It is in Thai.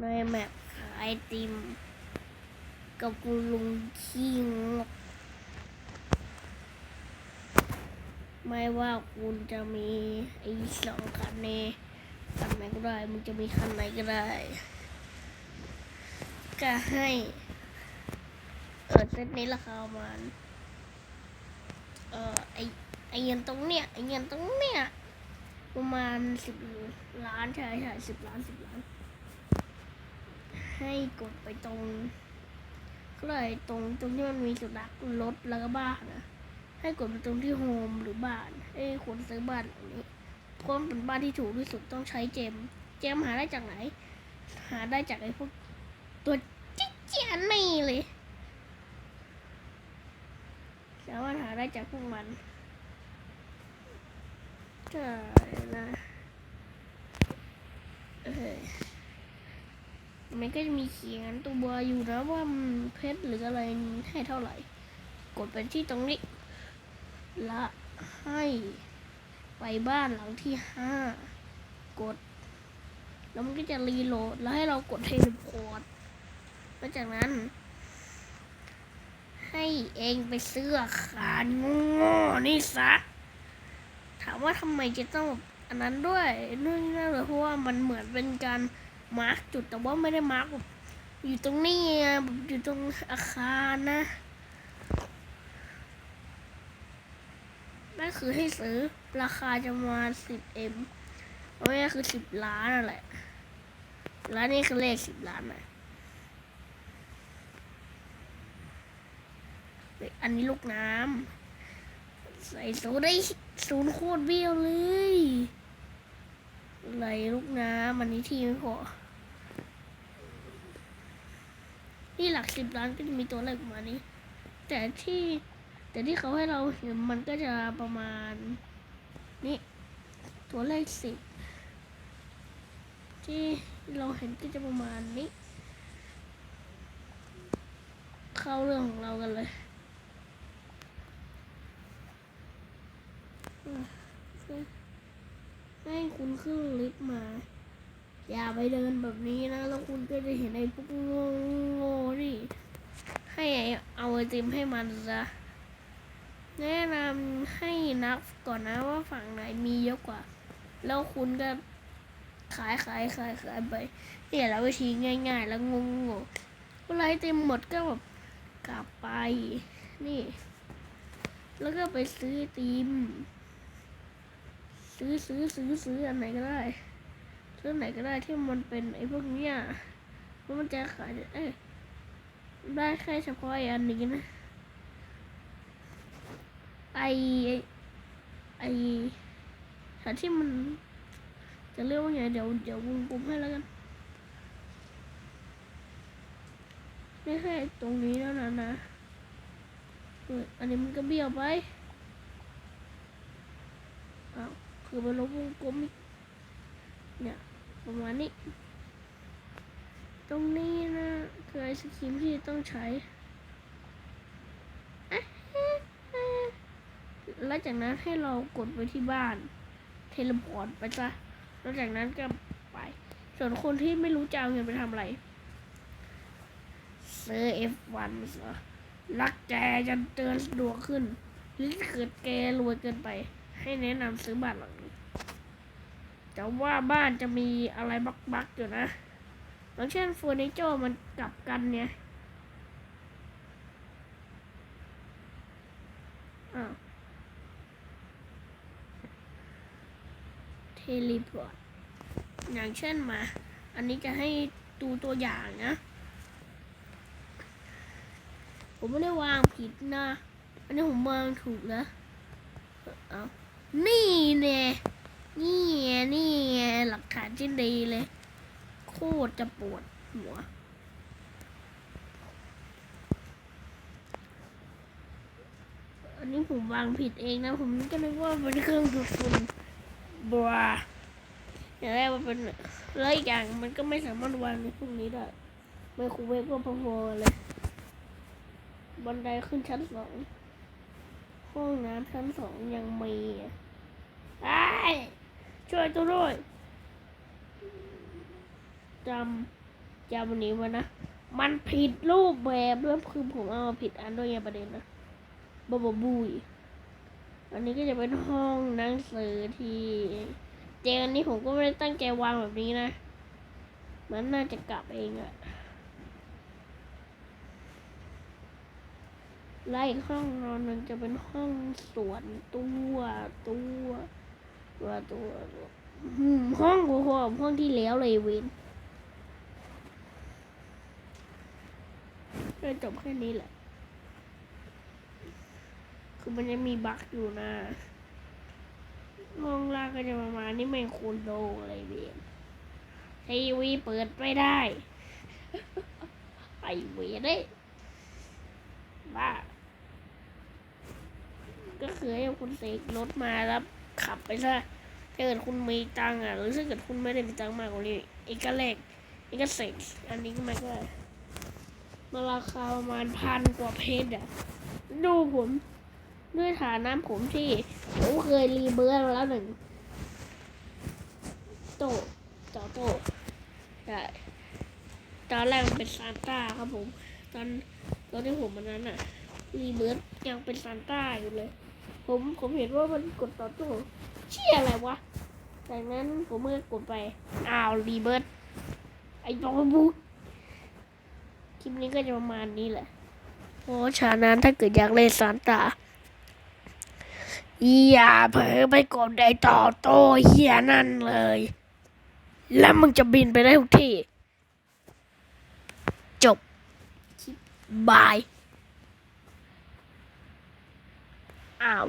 ในแมปขายติม กับคุณลุงขี้งกไม่ว่าคุณจะมีไอ้สองคันนี้คันไหนก็ได้มึงจะมีคันไหนก็ได้ ก็ให้เออเซตนี้ราคาประมาณเออไอไอเงินตรงเนี้ยไอเงินตรงเนี้ยประมาณสิบล้านใช่ใช่สิบล้านสิบล้าน ให้กดไปตรง ก็เลยตรงตรงที่มันมีสุนัขรถแล้วก็บ้านนะให้กดไปตรงที่โฮมหรือบ้านไอ้คนซื้อบ้านหลังนี้เพราะมันเป็นบ้านที่ถูกที่สุดต้องใช้เจม เจมหาได้จากไหน หาได้จากไอ้พวกตัวจิ๊กเจียนนี่เลยสามารถหาได้จากพวกมันใช่นะเออ มันก็จะมีเขียนตัวอยู่นะว่าเพชรหรืออะไรให้เท่าไหร่ กดไปที่ตรงนี้ และให้ไปบ้านหลังที่ห้ากด แล้วมันก็จะรีโหลด แล้วให้เรากดเทเลพอร์ตแล้วจากนั้น ให้เองไปซื้ออาคารโง่ๆนี่ซะ ถามว่าทำไมจะต้องอันนั้นด้วยนู่นนั่นเลยเพราะว่ามันเหมือนเป็นการ มาร์กจุดแต่ว่าไม่ได้มาร์กอยู่ตรงนี้อยู่ตรงอาคารนะนั่นคือให้ซื้อราคาจะประมาณสิบเอ็มเอาง่ายๆคือสิบล้านนั่นแหละแล้วนี่คือเลขสิบล้านนะอันนี้ลูกน้ำใส่ศูนย์ได้ศูนย์โคตรเบี้ยวเลยไหลลูกน้ำอันนี้ทีไม่พอ นี่หลักสิบล้านก็จะมีตัวเลขประมาณนี้ แต่ที่แต่ที่เขาให้เราเห็นมันก็จะประมาณนี่ตัวเลขสิบที่เราเห็นก็จะประมาณนี้ เข้าเรื่องของเรากันเลยให้คุณขึ้นลิฟต์มา อย่าไปเดินแบบนี้นะ แล้วคุณก็จะเห็นไอ้พวกโง่โง่ๆนี่ ให้เอาไอติมให้มันซะ แนะนำให้นับก่อนนะว่าฝั่งไหนมีเยอะกว่า แล้วคุณก็ขายขายขายขายไป เนี่ยและวิธีง่าย ๆ แล้วงงๆเวลาไอติมหมดก็แบบกลับไป นี่ แล้วก็ไปซื้อไอติม ซื้อซื้อซื้อซื้ออันไหนก็ได้ ซื้อไหนก็ได้ที่มันเป็นไอ้พวกเนี้ยเพราะมันจะขายเอ้ยได้แค่เฉพาะไอ้อันนี้นะ ไอไอหาที่มัน จะเรียกว่าไงเดี๋ยวเดี๋ยววงกลมให้แล้วกันไม่ใช่ตรงนี้แล้วนะนะอออันนี้มันก็เบี้ยวไปอ้าวคือมันลบวงกลมอีกเนี่ย ประมาณนี้ ตรงนี้นะคือไอศครีมที่ต้องใช้แล้วจากนั้นให้เรากดไปที่บ้าน เทเลพอร์ตไปจ้ะแล้วจากนั้นก็ไป ส่วนคนที่ไม่รู้จะเอาเงินไปทำอะไรซื้อ F1 ซะรักแกจะเตือนสะดวกขึ้นหรือเกิดแกรวยเกินไป ให้แนะนำซื้อบ้านหลังนี้ แต่ว่าบ้านจะมีอะไรบักๆอยู่นะอย่างเช่นเฟอร์นิเจอร์มันกลับกันเนี่ยอ้าเทเลพอร์ตอย่างเช่นมา อันนี้จะให้ดูตัวอย่างนะ ผมไม่ได้วางผิดนะ อันนี้ผมวางถูกนะ เอานี่แน่ นี่ไงนี่ไงหลักฐานชิ้นดีเลย โคตรจะปวดหัว อันนี้ผมวางผิดเองนะ ผมก็นึกว่าเป็นเครื่องดูดฝุ่นบราอย่างแรกมันเป็นแล้วอีกอย่างมันก็ไม่สามารถวางในพวกนี้ได้ไมโครเวฟก็พอๆเลย บันไดขึ้นชั้นสอง ห้องน้ำชั้นสองยังมีอะไอ้ ช่วยตัวด้วยจำจำวันนี้มานะ มันผิดรูปแบบแล้วคือผมเอามาผิดอันด้วยไงประเด็นนะบบบบุยอันนี้ก็จะเป็นห้องหนังสือที่เจอันนี้ผมก็ไม่ได้ตั้งใจวางแบบนี้นะ มันน่าจะกลับเองอะไล่ห้องนอนมันจะเป็นห้องสวนตัวตัว ตัวตัวห้องห้องห้องที่แล้วเลยเวนก็จบแค่นี้แหละ คือมันจะมีบั๊กอยู่นะ ห้องล่างก็จะประมาณนี้ไม่คูณโลอะไรเวนทีวีเปิดไม่ได้ไอเวนได้ยบ้าก็คือให้คุณเสกรถมาแล้ว ขับไปซะถ้าเกิดคุณมีตังค์อะหรือถ้าเกิดคุณไม่ได้มีตังค์มากกว่านี้เอกแรกเอกเสกอันนี้ก็มันก็มาราคาประมาณพันกว่าเพชรอะดูผมด้วยฐานะผมที่ผมเคยรีเบิร์ตมาแล้วหนึ่งโตต่อโตใช่ตอนแรกมันเป็นซานต้าครับผม ตอนตอนที่ผมมันนั้นอะรีเบิร์ตยังเป็นซานต้าอยู่เลย ผมผมเห็นว่ามันกดต่อโต้เชี่ยอะไรวะจากนั้นผมเมื่อกดไป อ้าวรีเบิร์ตไอ้บอบูคลิปนี้ก็จะประมาณนี้แหละเพราะฉะนั้นถ้าเกิดอยากเล่นซานตาอย่าเผลอไปกดไอ้ต่อโต้เฮียนั่นเลย แล้วมึงจะบินไปได้ทุกที่ จบ บาย อ้าว